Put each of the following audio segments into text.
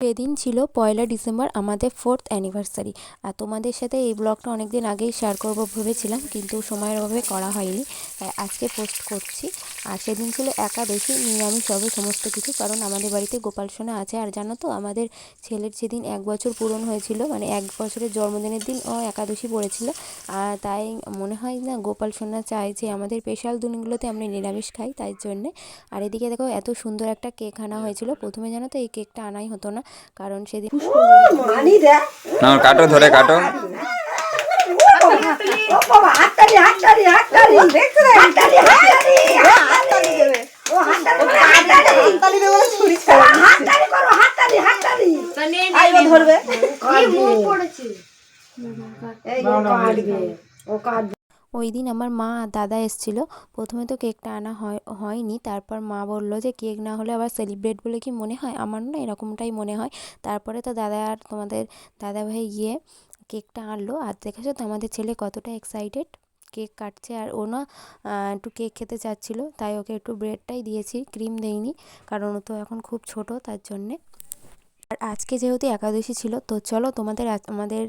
সেদিন ছিল পয়লা ডিসেম্বর, আমাদের ফোর্থ অ্যানিভার্সারি আর তোমাদের সাথে এই ব্লগটা অনেক দিন আগেই শেয়ার করব ভেবেছিলাম, কিন্তু সময়ের অভাবে করা হয়নি। তাই আজকে পোস্ট করছি। আর সেদিন ছিল একাদশী, নিরামিষ হবে সমস্ত কিছু, কারণ আমাদের বাড়িতে গোপাল সোনা আছে। আর জানো তো, আমাদের ছেলের যেদিন এক বছর পূরণ হয়েছিল মানে এক বছরের জন্মদিনের দিন ও একাদশী পড়েছিল তাই মনে হয় না গোপাল সোনা চায় যে আমাদের স্পেশাল দিনগুলোতে আমরা নিরামিষ খাই তাই জন্যে। আর এদিকে দেখো এত সুন্দর একটা কেক আনা হয়েছিল। প্রথমে জানো তো এই কেকটা আনাই হতো না কারণ সেদিন মানি কাটো ধরে কাটো। হাততালি করে হাততালি হাততালি। ধরবে। ও কাটবে ওই দিন আমার মা আর দাদা এসেছিল। প্রথমে তো কেকটা আনা হয় হয়নি। তারপর মা বলল যে কেক না হলে আবার সেলিব্রেট বলে কি মনে হয়? আমার না এরকমটাই মনে হয়। তারপরে তো দাদা আর তোমাদের দাদা ভাই গিয়ে কেকটা আনলো। আর দেখেছ তো আমাদের ছেলে কতটা এক্সাইটেড কেক কাটছে আর ও না একটু কেক খেতে চাচ্ছিলো। তাই ওকে একটু ব্রেডটাই দিয়েছি ক্রিম দেইনি। কারণ ও তো এখন খুব ছোট তার জন্যে। আর আজকে যেহেতু একাদশী ছিল, তো চলো তোমাদের আমাদের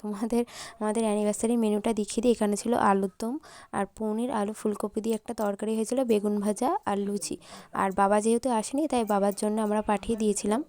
তোমাদের, আমাদের অ্যানিভার্সারি মেনুটা দেখিয়ে দিই। এখানে ছিল আলুর দম, আর পনির, আলু ফুলকপি দিয়ে একটা তরকারি হয়েছিল, বেগুন ভাজা আর লুচি। আর বাবা যেহেতু আসেনি, তাই বাবার জন্য আমরা পাঠিয়ে দিয়েছিলাম।